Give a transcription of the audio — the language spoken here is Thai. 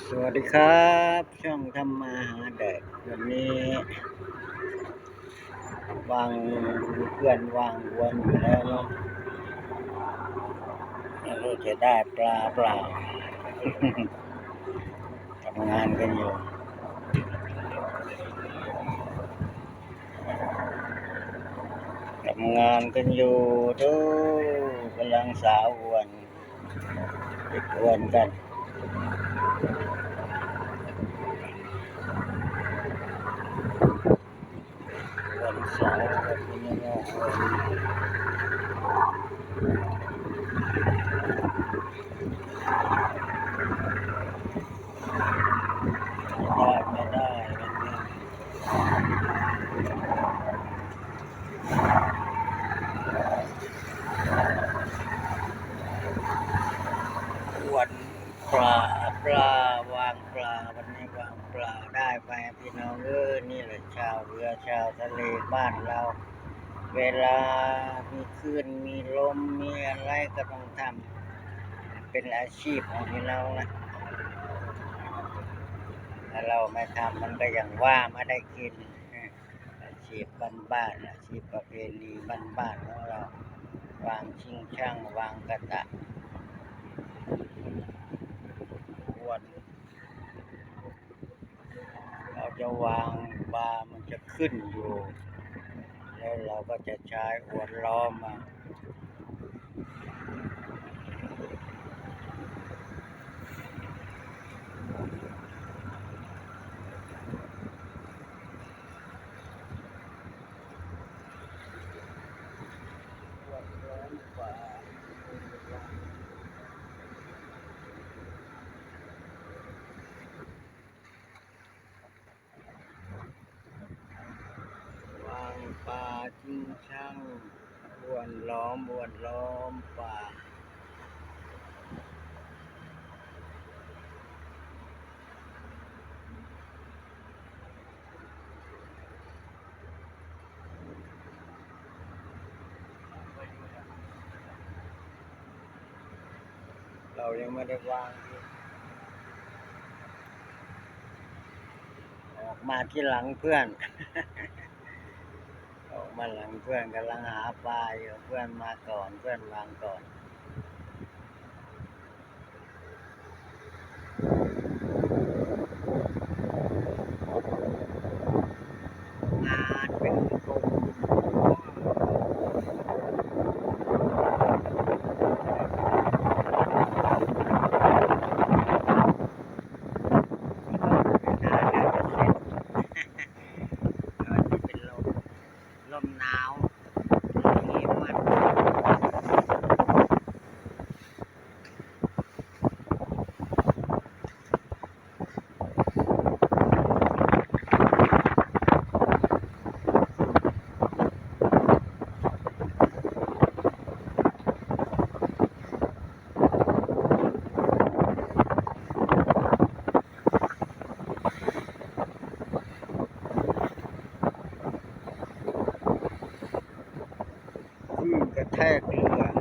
สวัสดีครับ ช่องทำมาหาแดกวันนี้วางเพื่อนวางวนอยู่แล้วเนาะไม่รู้จะได้ปลาเปล่าทำงานกันอยู่ทำงานกันอยู่ดูกำลังสาววนติดวนกัน วันเสาร์วันนี้ก็ได้ไม่ได้วันนี้วันปลาปลาวางปลา วันนี้วางปลาได้ไปพี่น้องเออนี่แหละชาวเรือชาวทะเลบ้านเรา เวลามีคลื่นมีลมมีอะไรก็ต้องทำเป็นอาชีพของพี่น้องนะถ้าเราไม่ทำมันก็อย่างว่าไม่ได้กินอาชีพบ้านๆอาชีพประเพณีบ้านๆของเราวางชิงช่างวางกระตะอวนเราจะ วางบามันจะขึ้นอยู่ แล้วเราก็จะใช้อวนล้อมมา อวนล้อมฝาวาง ปลาจิ้งช่างอวนล้อมอวนล้อมปลาเรายังไม่ได้วาง ออกมาที่หลังเพื่อน มาหลังเพื่อนกำลังหาปลาอยู่เพื่อนมาก่อนเพื่อนวางก่อน งานเป็นกลุ่มเป็นลมลมหนาวนี่มันค ลื่